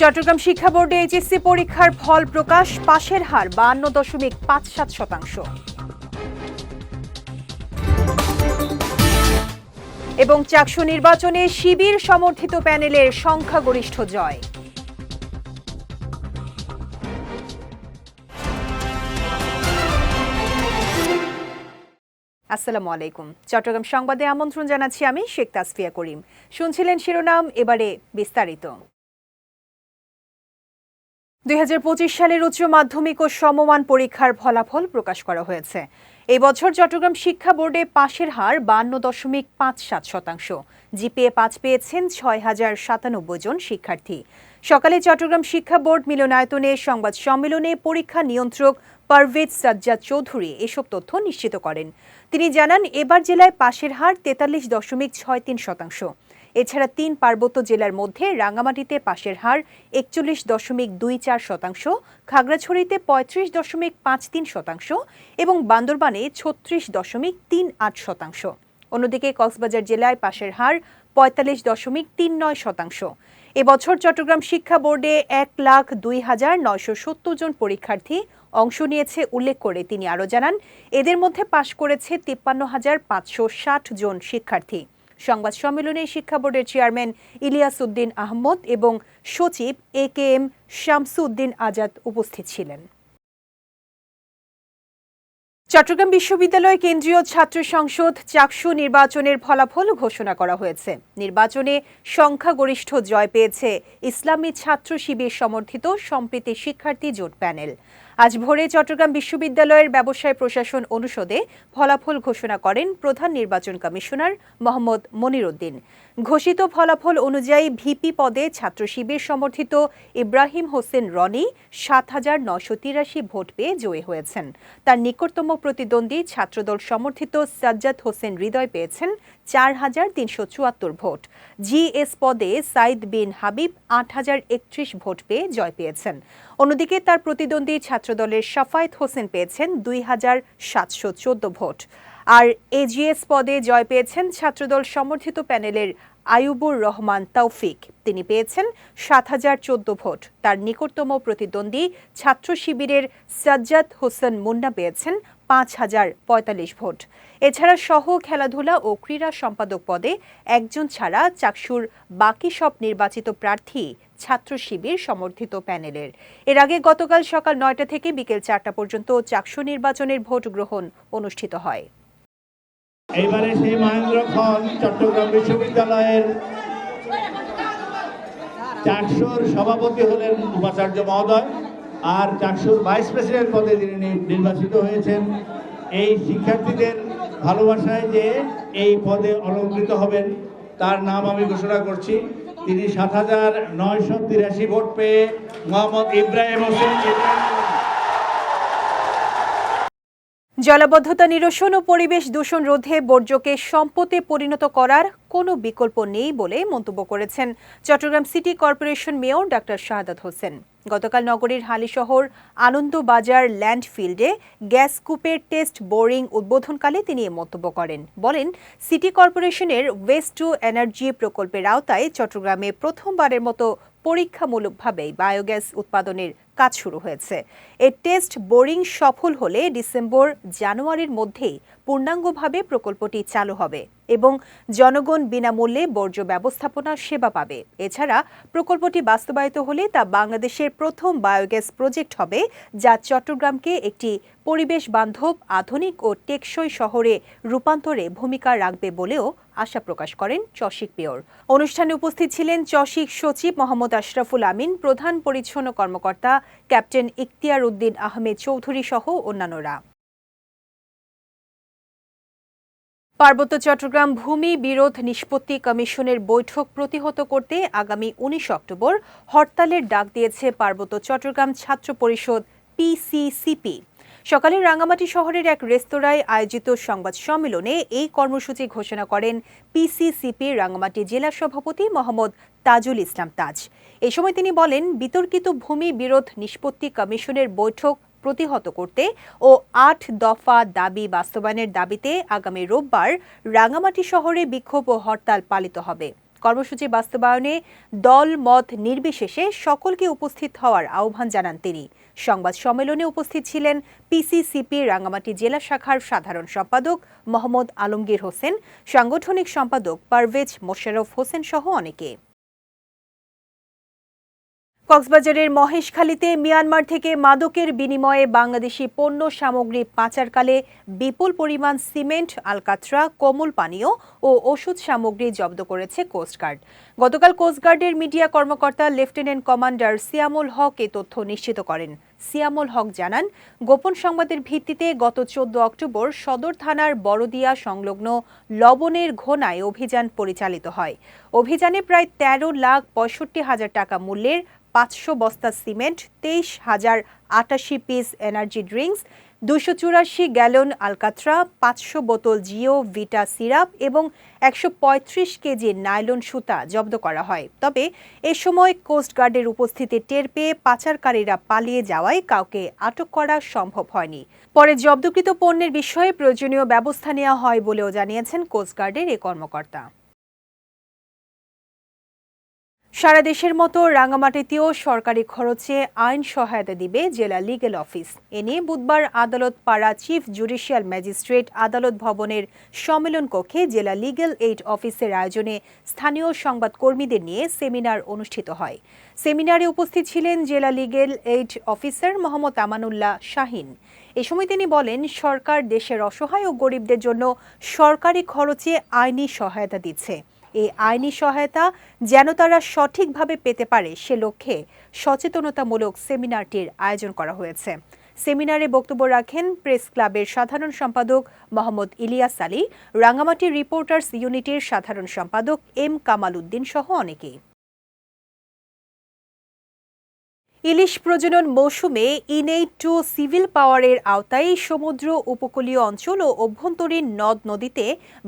চট্টগ্রাম শিক্ষা বোর্ডে এইচএসসি পরীক্ষার ফল প্রকাশ, পাশের হার বান্ন দশমিক পাঁচ সাত শতাংশ। এবং চাকসু নির্বাচনে শিবির সমর্থিত প্যানেলের সংখ্যাগরিষ্ঠ জয়। আসসালামু আলাইকুম। চট্টগ্রাম সংবাদে আমন্ত্রণ জানাচ্ছি আমি শেখ তাসফিয়া করিম। শুনছিলেন শিরোনাম, এবারে বিস্তারিত। দুই হাজার পঁচিশ সালের উচ্চ মাধ্যমিক ও সমমান পরীক্ষার ফলাফল প্রকাশ করা হয়েছে। এই বছর চট্টগ্রাম শিক্ষা বোর্ডে পাশের হার বান্ন দশমিক পাঁচ সাত শতাংশ। জিপিএ পাঁচ পেয়েছেন ছয় হাজার সাতানব্বই জন শিক্ষার্থী। সকালে চট্টগ্রাম শিক্ষা বোর্ড মিলনায়তনে সংবাদ সম্মেলনে পরীক্ষা নিয়ন্ত্রক পারভেজ সাজ্জাদ চৌধুরী এসব তথ্য নিশ্চিত করেন। তিনি জানান, এবার জেলায় পাশের হার তেতাল্লিশ দশমিক ছয় তিন শতাংশ। এছাড়া তিন পার্বত্য জেলার মধ্যে রাঙ্গামাটিতে পাশের হার একচল্লিশ দশমিক দুই চার শতাংশ, খাগড়াছড়িতে পঁয়ত্রিশ দশমিক পাঁচ তিন শতাংশ এবং বান্দরবানে ছত্রিশ দশমিক তিন আট শতাংশ। অন্যদিকে কক্সবাজার জেলায় পাশের হার পঁয়তাল্লিশ দশমিক তিন নয় শতাংশ। এবছর চট্টগ্রাম শিক্ষা বোর্ডে এক লাখ দুই হাজার নয়শো সত্তর জন পরীক্ষার্থী অংশ নিয়েছে উল্লেখ করে তিনি আরও জানান, এদের মধ্যে পাশ করেছে তিপ্পান্ন হাজার পাঁচশো ষাট জন শিক্ষার্থী। সংবাদ সম্মেলনে শিক্ষা বোর্ডের চেয়ারম্যান ইলিয়াস উদ্দিন আহমদ এবং সচিব A K M Shamsuddin Azad উপস্থিত ছিলেন। চট্টগ্রাম বিশ্ববিদ্যালয় কেন্দ্রীয় ছাত্র সংসদ চাকসু নির্বাচনের ফলাফল ঘোষণা করা হয়েছে। নির্বাচনে সংখ্যাগরিষ্ঠ জয় পেয়েছে ইসলামী ছাত্র শিবির সমর্থিত সম্প্রীতি শিক্ষার্থী জোট প্যানেল। আজ ভোরে চট্টগ্রাম বিশ্ববিদ্যালয়ের ব্যবসায় প্রশাসন অনুষদে ফলাফল ঘোষণা করেন প্রধান নির্বাচন কমিশনার মোহাম্মদ মনির উদ্দিন ঘোষিত ফলাফল অনুযায়ী ভিপি পদে ছাত্র শিবির সমর্থিত ইব্রাহিম হোসেন রনি সাত হাজার নশো তিরাশি ভোট পেয়ে জয়ী হয়েছেন। তার নিকটতম প্রতিদ্বন্দ্বী ছাত্রদল সমর্থিত সাজ্জাদ হোসেন হৃদয় পেয়েছেন চার হাজার তিনশো চুয়াত্তর ভোট। জিএস পদে সাইদ বিন হাবিব আট হাজার একত্রিশ ভোট পেয়ে জয় পেয়েছেন। অন্যদিকে তার প্রতিদ্বন্দ্বী ছাত্রদলের সাফায়েত হোসেন পেয়েছেন দুই হাজার সাতশো চোদ্দ ভোট। আর এজিএস পদে জয় পেয়েছেন ছাত্রদল সমর্থিত প্যানেলের আয়ুবুর রহমান তৌফিক। তিনি পেয়েছেন সাত হাজার চোদ্দ ভোট। তার নিকটতম প্রতিদ্বন্দ্বী ছাত্র শিবিরের সাজ্জাদ হোসেন মুন্না পেয়েছেন পাঁচ হাজার পঁয়তাল্লিশ ভোট। এছাড়া সহ খেলাধুলা ও ক্রীড়া সম্পাদক পদে একজন ছাড়া চাকসুর বাকি সব নির্বাচিত প্রার্থী ছাত্র শিবির সমর্থিত প্যানেলের। এর আগে গতকাল সকাল নয়টা থেকে বিকেল চারটা পর্যন্ত চাকসু নির্বাচনের ভোট গ্রহণ অনুষ্ঠিত হয়। এইবারে সেই মহেন্দ্র খন চট্টগ্রাম বিশ্ববিদ্যালয়ের চাকসুর সভাপতি হলেন উপাচার্য মহোদয়। আর চাকসুর ভাইস প্রেসিডেন্ট পদে তিনি নির্বাচিত হয়েছেন। এই শিক্ষার্থীদের ভালোবাসায় যে এই পদে অলঙ্কৃত হবেন, তার নাম আমি ঘোষণা করছি। তিনি সাত হাজার নয়শো তিরাশি ভোট পেয়ে মোহাম্মদ ইব্রাহিম হোসেন ইব্রাহিম জলাবদ্ধতা নিরসন ও পরিবেশ দূষণ রোধে বর্জ্যকে সম্পদে পরিণত করার কোনো বিকল্প নেই বলে মন্তব্য করেছেন Chattogram city corporation mayor doctor Shahadat Hossain. গতকাল নগরীর হালিশহর আনন্দবাজার ল্যান্ডফিল্ডে গ্যাস কূপের টেস্ট বোরিং উদ্বোধনকালে তিনি এ মন্তব্য করেন। বলেন, সিটি কর্পোরেশনের ওয়েস্ট টু এনার্জি প্রকল্পের আওতায় চট্টগ্রামে প্রথমবারের মতো পরীক্ষামূলকভাবে বায়োগ্যাস উৎপাদনের কাজ শুরু হয়েছে। এই টেস্ট বোরিং সফল হলে ডিসেম্বর জানুয়ারির মধ্যেই পূর্ণাঙ্গভাবে প্রকল্পটি চালু হবে এবং জনগণ বিনামূল্যে বর্জ্য ব্যবস্থাপনা সেবা পাবে। এছাড়া প্রকল্পটি বাস্তবায়িত হলে তা বাংলাদেশের প্রথম বায়োগ্যাস প্রজেক্ট হবে, যা চট্টগ্রামকে একটি পরিবেশ বান্ধব, আধুনিক ও টেকসই শহরে রূপান্তরে ভূমিকা রাখবে বলেও আশা প্রকাশ করেন চশিক পেয়র অনুষ্ঠানে উপস্থিত ছিলেন চশিক সচিব মোহাম্মদ আশরাফুল আমিন, প্রধান পরিচ্ছন্ন কর্মকর্তা ক্যাপ্টেন ইখতিয়ার উদ্দিন আহমেদ চৌধুরী সহ অন্যান্যরা। পার্বত্য চট্টগ্রাম ভূমি বিরোধ নিষ্পত্তি কমিশনের বৈঠক প্রতিহত করতে আগামী উনিশ অক্টোবর হরতালের ডাক দিয়েছে পার্বত্য চট্টগ্রাম ছাত্র পরিষদ পিসিসিপি সকালে রাঙ্গামাটি শহরের এক রেস্তোরাঁয় আয়োজিত সংবাদ সম্মেলনে এই কর্মসূচি ঘোষণা করেন পিসিসিপি রাঙ্গামাটি জেলা সভাপতি মোহাম্মদ তাজুল ইসলাম তাজ। এ সময় তিনি বলেন, বিতর্কিত ভূমি বিরোধ নিষ্পত্তি কমিশনের বৈঠক প্রতিহত করতে ও আট দফা দাবি বাস্তবায়নের দাবিতে আগামী রোববার রাঙ্গামাটি শহরে বিক্ষোভ ও হরতাল পালিত হবে। কর্মসূচি বাস্তবায়নে দল মত নির্বিশেষে সকলকে উপস্থিত হওয়ার আহ্বান জানান তিনি। সংবাদ সম্মেলনে উপস্থিত ছিলেন পিসিসিপি রাঙ্গামাটি জেলা শাখার সাধারণ সম্পাদক মোহাম্মদ আলমগীর হোসেন, সাংগঠনিক সম্পাদক পারভেজ মোশাররফ হোসেন সহ অনেকে। কক্সবাজারের মহেশখালীতে মিয়ানমার থেকে মাদকের বিনিময়ে বাংলাদেশি পণ্য সামগ্রী পাচারকালে বিপুল পরিমাণ সিমেন্ট, আলকাত্রা, কোমল পানীয় ও ওষুধ সামগ্রী জব্দ করেছে কোস্টগার্ড গতকাল কোস্টগার্ডের মিডিয়া কর্মকর্তা লেফটেন্যান্ট কমান্ডার সিয়ামুল হক এ তথ্য নিশ্চিত করেন। সিয়ামুল হক জানান, গোপন সংবাদের ভিত্তিতে গত চোদ্দ অক্টোবর সদর থানার বড়দিয়া সংলগ্ন লবণের ঘোনায় অভিযান পরিচালিত হয়। অভিযানে প্রায় তেরো লাখ পঁয়ষট্টি হাজার টাকা মূল্যের পাঁচশো বস্তা সিমেন্ট, তেইশ হাজার আটাশি পিস এনার্জি ড্রিঙ্কস দুশো চুরাশি গ্যালন আলকাত্রা, পাঁচশো বোতল জিও ভিটা সিরাপ এবং একশো পঁয়ত্রিশ কেজি নাইলন সুতা জব্দ করা হয়। তবে এ সময় কোস্টগার্ডের উপস্থিতি টের পেয়ে পাচারকারীরা পালিয়ে যাওয়ায় কাউকে আটক করা সম্ভব হয়নি। পরে জব্দকৃত পণ্যের বিষয়ে প্রয়োজনীয় ব্যবস্থা নেওয়া হয় বলেও জানিয়েছেন কোস্টগার্ডের এ কর্মকর্তা। সারা দেশের মতো রাঙামাটিতেও সরকারি খরচে আইন সহায়তা দিবে জেলা লিগেল অফিস এ নিয়ে বুধবার আদালত পাড়া চিফ জুডিশিয়াল ম্যাজিস্ট্রেট আদালত ভবনের সম্মেলন কক্ষে জেলা লিগেল এইড অফিসের আয়োজনে স্থানীয় সংবাদকর্মীদের নিয়ে সেমিনার অনুষ্ঠিত হয়। সেমিনারে উপস্থিত ছিলেন জেলা legal aid officer Mohammad Amanullah Shahin. এ সময় তিনি বলেন, সরকার দেশের অসহায় ও গরিবদের জন্য সরকারি খরচে আইনি সহায়তা দিচ্ছে। এই আইনি সহায়তা যেন তারা সঠিকভাবে পেতে পারে সে লক্ষ্যে সচেতনতামূলক সেমিনারটির আয়োজন করা হয়েছে। সেমিনারে বক্তব্য রাখেন প্রেস ক্লাবের সাধারণ সম্পাদক মোহাম্মদ ইলিয়াস আলী, রাঙ্গামাটি রিপোর্টার্স ইউনিটের সাধারণ সম্পাদক এম কামাল উদ্দিন সহ অনেকেই। ইলিশ প্রজনন মৌসুমে ইনেই টু সিভিল পাওয়ারের আওতায় সমুদ্র উপকূলীয় অঞ্চল ও অভ্যন্তরীণ নদ নদীতে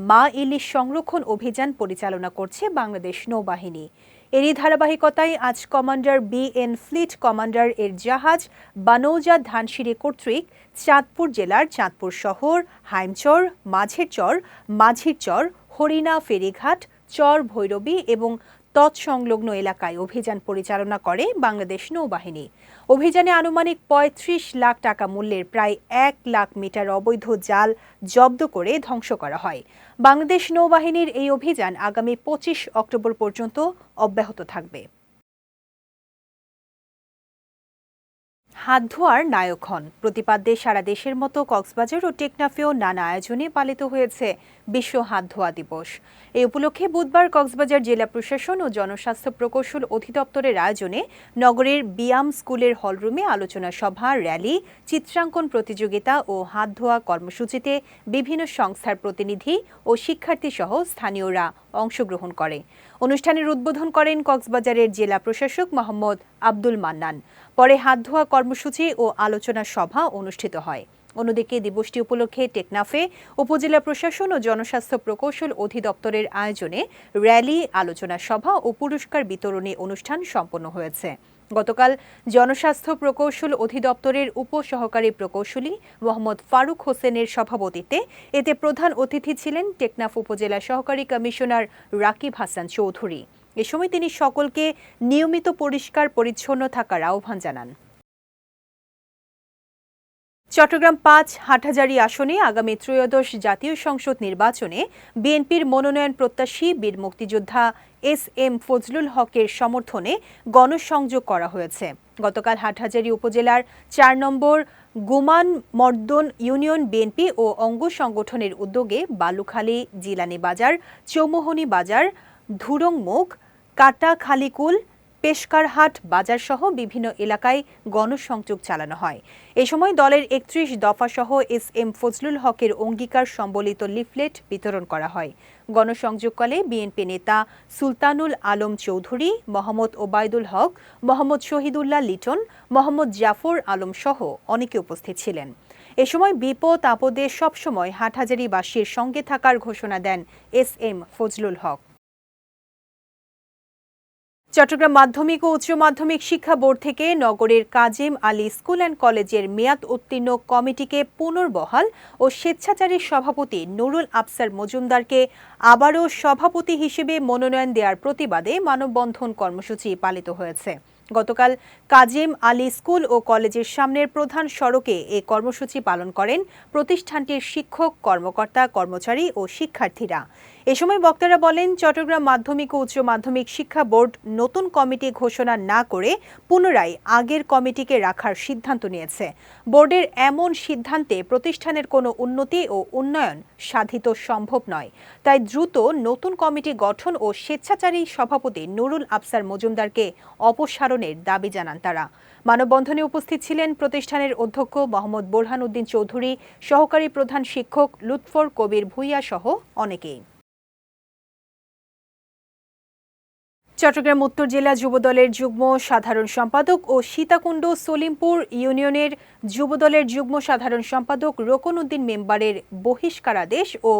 মা ইলিশ সংরক্ষণ অভিযান পরিচালনা করছে বাংলাদেশ নৌবাহিনী। এরই ধারাবাহিকতায় আজ commander B N fleet commander এর জাহাজ বানৌজা ধানসিঁড়ি কর্তৃক চাঁদপুর জেলার চাঁদপুর শহর, হাইমচর মাঝের চর মাঝির চর হরিণা ফেরিঘাট, চর ভৈরবী এবং তৎসংলগ্ন এলাকায় অভিযান পরিচালনা করে বাংলাদেশ নৌবাহিনী। অভিযানে আনুমানিক ৩৫ লাখ টাকা মূল্যের প্রায় এক লাখ মিটার অবৈধ জাল জব্দ করে ধ্বংস করা হয়। বাংলাদেশ নৌবাহিনীর এই অভিযান আগামী পঁচিশ অক্টোবর পর্যন্ত অব্যাহত থাকবে। হাত ধোয়ার নায়ক হন। প্রতিপাদ্যে সারা দেশের মতো কক্সবাজার ও টেকনাফেও নানা আয়োজনে পালিত হয়েছে বিশ্ব হাত ধোয়া দিবস। এই উপলক্ষে বুধবার কক্সবাজার জেলা প্রশাসন ও জনস্বাস্থ্য প্রকৌশল অধিদপ্তরের আয়োজনে নগরের বিয়াম স্কুলের হলরুমে আলোচনা সভা, র্যালি, চিত্রাঙ্কন প্রতিযোগিতা ও হাত ধোয়া কর্মসূচিতে বিভিন্ন সংস্থার প্রতিনিধি ও শিক্ষার্থী সহ স্থানীয়রা অংশগ্রহণ করে। অনুষ্ঠানের উদ্বোধন করেন কক্সবাজারের জেলা প্রশাসক মোহাম্মদ আব্দুল মান্নান। পরে হাত ধোয়া কর্মসূচি ও আলোচনা সভা অনুষ্ঠিত হয়। অন্যদিকে দিবসটি উপলক্ষে টেকনাফে উপজেলা প্রশাসন ও জনস্বাস্থ্য প্রকৌশল অধিদপ্তরের আয়োজনে র্যালি, আলোচনা সভা ও পুরস্কার বিতরণী অনুষ্ঠান সম্পন্ন হয়েছে। গতকাল জনস্বাস্থ্য প্রকৌশল অধিদপ্তরের উপসহকারী প্রকৌশলী মোহাম্মদ ফারুক হোসেনের সভাপতিত্বে এতে প্রধান অতিথি ছিলেন টেকনাফ উপজেলা সহকারী কমিশনার রাকিব হাসান চৌধুরী। এ সময় তিনি সকলকে নিয়মিত পরিষ্কার পরিচ্ছন্ন থাকার আহ্বান জানান। চট্টগ্রাম পাঁচ হাটহাজারী আসনে আগামী ত্রয়োদশ জাতীয় সংসদ নির্বাচনে বিএনপির মনোনয়ন প্রত্যাশী বীর মুক্তিযোদ্ধা এস এম ফজলুল হকের সমর্থনে গণসংযোগ করা হয়েছে। গতকাল হাটহাজারী উপজেলার চার নম্বর গুমান মর্দন ইউনিয়ন বিএনপি ও অঙ্গ সংগঠনের উদ্যোগে বালুখালী, জিলানি বাজার, চৌমোহনী বাজার, ধুরংমুখ কাটা খালিকুল পেশকারহাট বাজার সহ বিভিন্ন এলাকায় গণসংযোগ চালানো হয়। এ সময় দলের একত্রিশ দফা সহ এস এম ফজলুল হকের অঙ্গীকার সম্বলিত লিফলেট বিতরণ করা হয়। গণসংযোগকালে বিএনপি নেতা সুলতানুল আলম চৌধুরী, মোহাম্মদ ওবায়দুল হক, মোহাম্মদ শহীদুল্লাহ লিটন, মোহাম্মদ জাফর আলম সহ অনেকে উপস্থিত ছিলেন। এ সময় বিপদ আপদে সবসময় হাটহাজারিবাসীর সঙ্গে থাকার ঘোষণা দেন এস এম ফজলুল হক। চট্টগ্রাম মাধ্যমিক ও উচ্চ মাধ্যমিক শিক্ষা বোর্ড থেকে নগরের কাজেম আলী স্কুল অ্যান্ড কলেজের মেয়াদ উত্তীর্ণ কমিটিকে পুনর্বহাল ও স্বেচ্ছাচারী সভাপতি নুরুল আফসার মজুমদারকে আবারও সভাপতি হিসেবে মনোনয়ন দেওয়ার প্রতিবাদে মানববন্ধন কর্মসূচি পালিত হয়েছে। গতকাল কাজেম আলী স্কুল ও কলেজের সামনের প্রধান সড়কে এ কর্মসূচি পালন করেন প্রতিষ্ঠানটির শিক্ষক, কর্মকর্তা, কর্মচারী ও শিক্ষার্থীরা। এ সময় বক্তারা বলেন, চট্টগ্রাম মাধ্যমিক ও উচ্চ মাধ্যমিক শিক্ষা বোর্ড নতুন কমিটি ঘোষণা না করে পুনরায় আগের কমিটিকে রাখার সিদ্ধান্ত নিয়েছে। বোর্ডের এমন সিদ্ধান্তে প্রতিষ্ঠানের কোনো উন্নতি ও উন্নয়ন সাধিত সম্ভব নয়। তাই দ্রুত নতুন কমিটি গঠন ও স্বেচ্ছাচারী সভাপতি নুরুল আফসার মজুমদারকে অপসারণের দাবি জানান তারা। মানববন্ধনে উপস্থিত ছিলেন প্রতিষ্ঠানের অধ্যক্ষ মোহাম্মদ বোরহান উদ্দিন চৌধুরী, সহকারী প্রধান শিক্ষক লুৎফর কবির ভুইয়া সহ অনেকেই। চট্টগ্রাম উত্তর জেলা যুবদলের যুগ্ম সাধারণ সম্পাদক ও সীতাকুণ্ড সলিমপুর ইউনিয়নের যুবদলের যুগ্ম সাধারণ সম্পাদক রোকন উদ্দিন মেম্বারের বহিষ্কারাদেশ ও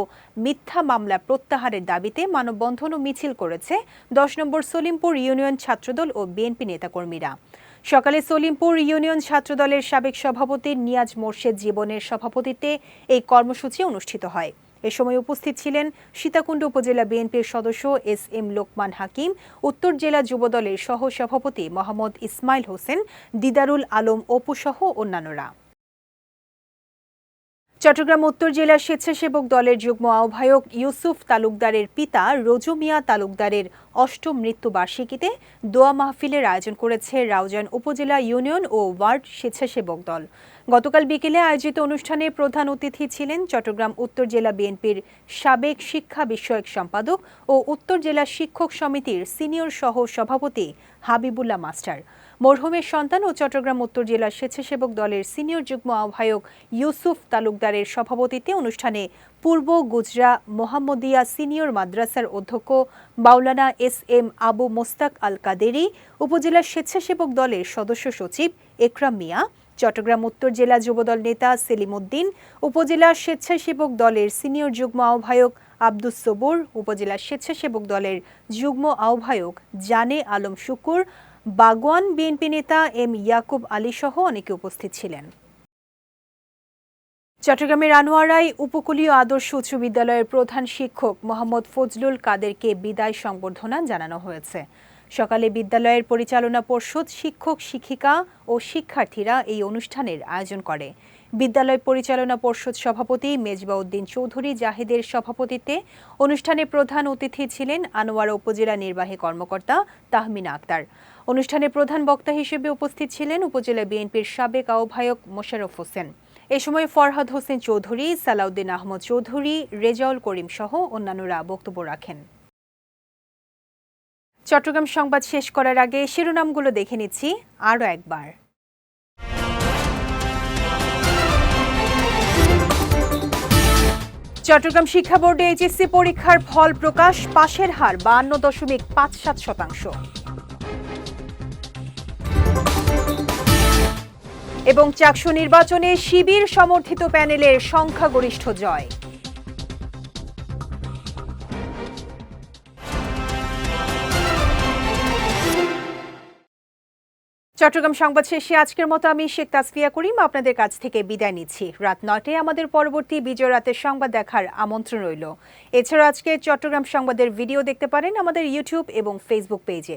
মিথ্যা মামলা প্রত্যাহারের দাবিতে মানববন্ধন ও মিছিল করেছে দশ নম্বর সলিমপুর ইউনিয়ন ছাত্রদল ও বিএনপি নেতাকর্মীরা। সকালে সলিমপুর ইউনিয়ন ছাত্রদলের সাবেক সভাপতি নিয়াজ মোর্শেদ জীবনের সভাপতিত্বে এই কর্মসূচি অনুষ্ঠিত হয়। এ সময় উপস্থিত ছিলেন সীতাকুণ্ড উপজেলা বিএনপির সদস্য এস এম লোকমান হাকিম, উত্তর জেলা যুবদলের সহ সভাপতি মোহাম্মদ ইসমাইল হোসেন, দিদারুল আলম অপুসহ অন্যান্যরা। চট্টগ্রাম উত্তর জেলা স্বেচ্ছাসেবক দলের যুগ্ম আহ্বায়ক ইউসুফ তালুকদারের পিতা রোজু মিয়া তালুকদারের অষ্টম মৃত্যুবার্ষিকীতে দোয়া মাহফিলের আয়োজন করেছে রাউজান উপজেলা ইউনিয়ন ও ওয়ার্ড স্বেচ্ছাসেবক দল। গতকাল বিকেলে আয়োজিত অনুষ্ঠানে প্রধান অতিথি ছিলেন চট্টগ্রাম উত্তর জেলা বিএনপির সাবেক শিক্ষা বিষয়ক সম্পাদক ও উত্তর জেলা শিক্ষক সমিতির সিনিয়র সহ সভাপতি হাবিবুল্লাহ মাস্টার। মরহুমের সন্তান ও চট্টগ্রাম উত্তর জেলা স্বেচ্ছাসেবক দলের সিনিয়র যুগ্ম আহ্বায়ক ইউসুফ তালুকদারের সভাপতিত্বে অনুষ্ঠানে পূর্ব গুজরা মোহাম্মদিয়া সিনিয়র মাদ্রাসার অধ্যক্ষ বাউলানা এস এম আবু মোস্তাক আল কাদেরি উপজেলা স্বেচ্ছাসেবক দলের সদস্য সচিব একরাম মিয়া, চট্টগ্রাম উত্তর জেলা যুবদল নেতা সেলিম উদ্দিন, উপজেলা স্বেচ্ছাসেবক দলের সিনিয়র যুগ্ম আহ্বায়ক আব্দুস সবুর, উপজেলা স্বেচ্ছাসেবক দলের যুগ্ম আহ্বায়ক জানে আলম শুকুর বাগওয়ান বিএনপি নেতা এম ইয়াকুব আলী সহ অনেকে উপস্থিত ছিলেন। চট্টগ্রামের আনোয়ারায় উপকূলীয় আদর্শ উচ্চ বিদ্যালয়ের প্রধান শিক্ষক মোহাম্মদ ফজলুল কাদেরকে বিদায় সংবর্ধনা জানানো হয়েছে। সকালে বিদ্যালয়ের পরিচালনা পর্ষদ শিক্ষক, শিক্ষিকা ও শিক্ষার্থীরা এই অনুষ্ঠানের আয়োজন করে। বিদ্যালয় পরিচালনা পর্ষদ সভাপতি মেজবাউদ্দিন চৌধুরী জাহিদের সভাপতিত্বে অনুষ্ঠানে প্রধান অতিথি ছিলেন আনোয়ারা উপজেলা নির্বাহী কর্মকর্তা তাহমিনা আক্তার। অনুষ্ঠানে প্রধান বক্তা হিসেবে উপস্থিত ছিলেন উপজেলা বিএনপির সাবেক আহ্বায়ক মোশাররফ হোসেন। এ সময় ফরহাদ হোসেন চৌধুরী, সালাউদ্দিন আহমদ চৌধুরী, রেজাউল করিম সহ অন্যান্যরা বক্তব্য রাখেন। চট্টগ্রাম সংবাদ শেষ করার আগে শিরোনামগুলো দেখে নিচ্ছি আরও একবার। চট্টগ্রাম শিক্ষা বোর্ডে এইচএসসি পরীক্ষার ফল প্রকাশ, পাশের হার বান্ন দশমিক পাঁচ সাত শতাংশ। এবং চাকসু নির্বাচনে শিবির সমর্থিত প্যানেলের সংখ্যাগরিষ্ঠ জয়। চট্টগ্রাম সংবাদ শেষে আজকের মতো আমি শেখ তাসফিয়া করিম আপনাদের কাছ থেকে বিদায় নিচ্ছি। রাত নটায় আমাদের পরবর্তী বিজয় রাতের সংবাদ দেখার আমন্ত্রণ রইল। এছাড়া আজকে চট্টগ্রাম সংবাদের ভিডিও দেখতে পারেন আমাদের ইউটিউব এবং ফেসবুক পেজে।